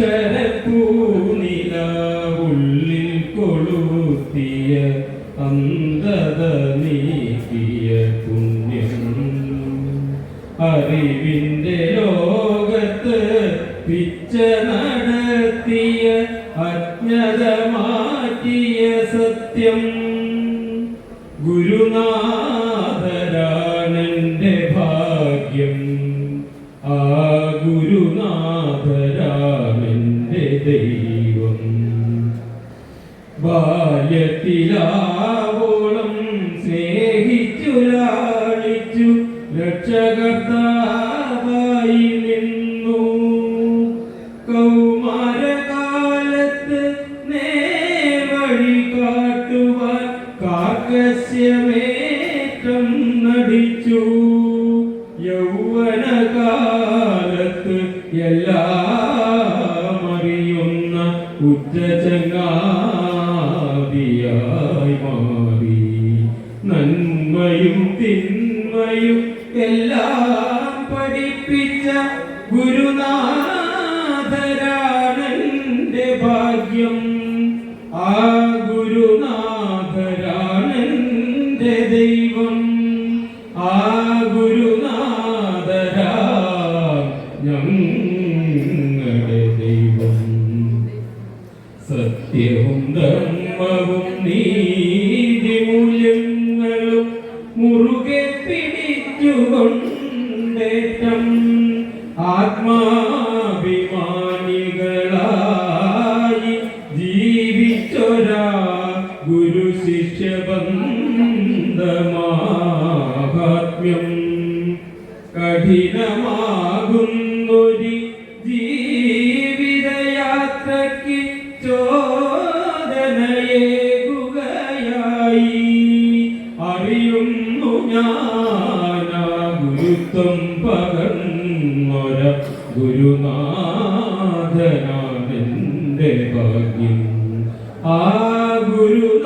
അക്ഷരപ്പൂനില ഉള്ളിൽ കൊളുത്തിയ അന്ധത നീക്കിയ പുണ്യം. അറിവിന്റെ ലോകത്ത് പിച്ച നടത്തിയ അജ്ഞത സത്യം. ഗുരുനാഥരാണെന്റെ ഭാഗ്യം. ആ ഗുരുനാഥരാണെന്റെ ദൈവം. ബാല്യത്തിലാവോളം സ്നേഹിച്ചു ലാളിച്ചു രക്ഷകർത്താവായി നിന്നു. കൗമാരകാലത്ത് നേവഴി കാട്ടുവാൻ കാർക്കശ്യമേറ്റം നടിച്ചു. യൗവനകാലത്ത് എല്ലാ ഉച്ചചങ്ങാതിയായി മാറി. നന്മയും തിന്മയും എല്ലാം പഠിപ്പിച്ച ഗുരുനാഥരാണന്റെ ഭാഗ്യം. ആ ഗുരുനാഥരാണന്റെ ദൈവം. ആ ഗുരുനാഥരാ ഞങ്ങളുടെ സത്യവും ധർമ്മവും നീതിമൂല്യങ്ങളും മുറുകെ പിടിച്ചുകൊണ്ടേറ്റം. ആത്മാഭിമാനികളായി ജീവിച്ചൊരാ ഗുരു ശിഷ്യബന്ധമാഹാത്മ്യം കഠിനമാകുന്നൊരു ജീവിതയാത്രയ്ക്ക് ചോദനയേകുകയായി. അറിയുന്നു ഞാനാ ഗുരുത്വം പകർന്നൊര ഗുരുനാഥനാണെന്റെ ഭാഗ്യം. ആ ഗുരുനാഥ